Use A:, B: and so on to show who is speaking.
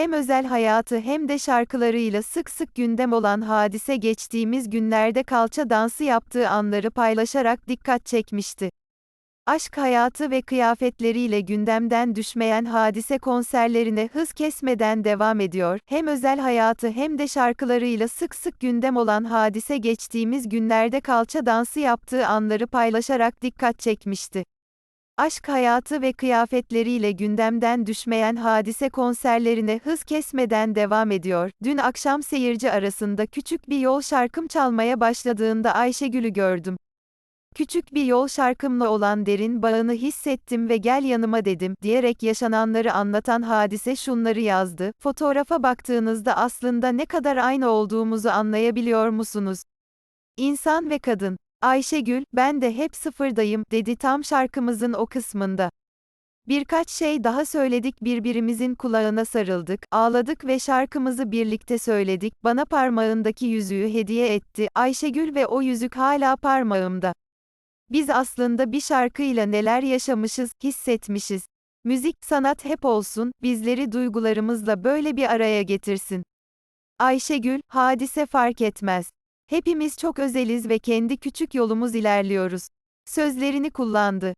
A: Hem özel hayatı hem de şarkılarıyla sık sık gündem olan Hadise geçtiğimiz günlerde kalça dansı yaptığı anları paylaşarak dikkat çekmişti. Aşk hayatı ve kıyafetleriyle gündemden düşmeyen Hadise konserlerine hız kesmeden devam ediyor. Hem özel hayatı hem de şarkılarıyla sık sık gündem olan Hadise geçtiğimiz günlerde kalça dansı yaptığı anları paylaşarak dikkat çekmişti. Aşk hayatı ve kıyafetleriyle gündemden düşmeyen Hadise konserlerine hız kesmeden devam ediyor. Dün akşam seyirci arasında küçük bir yol şarkım çalmaya başladığında Ayşegül'ü gördüm. Küçük bir yol şarkımla olan derin bağını hissettim ve gel yanıma dedim, diyerek yaşananları anlatan hadise şunları yazdı, fotoğrafa baktığınızda aslında ne kadar aynı olduğumuzu anlayabiliyor musunuz? İnsan ve kadın. Ayşegül, ben de hep sıfırdayım, dedi tam şarkımızın o kısmında. Birkaç şey daha söyledik birbirimizin kulağına sarıldık, ağladık ve şarkımızı birlikte söyledik, bana parmağındaki yüzüğü hediye etti, Ayşegül ve o yüzük hala parmağımda. Biz aslında bir şarkıyla neler yaşamışız, hissetmişiz. Müzik, sanat hep olsun, bizleri duygularımızla böyle bir araya getirsin. Ayşegül, hadise fark etmez. Hepimiz çok özeliz ve kendi küçük yolumuz ilerliyoruz. Sözlerini kullandı.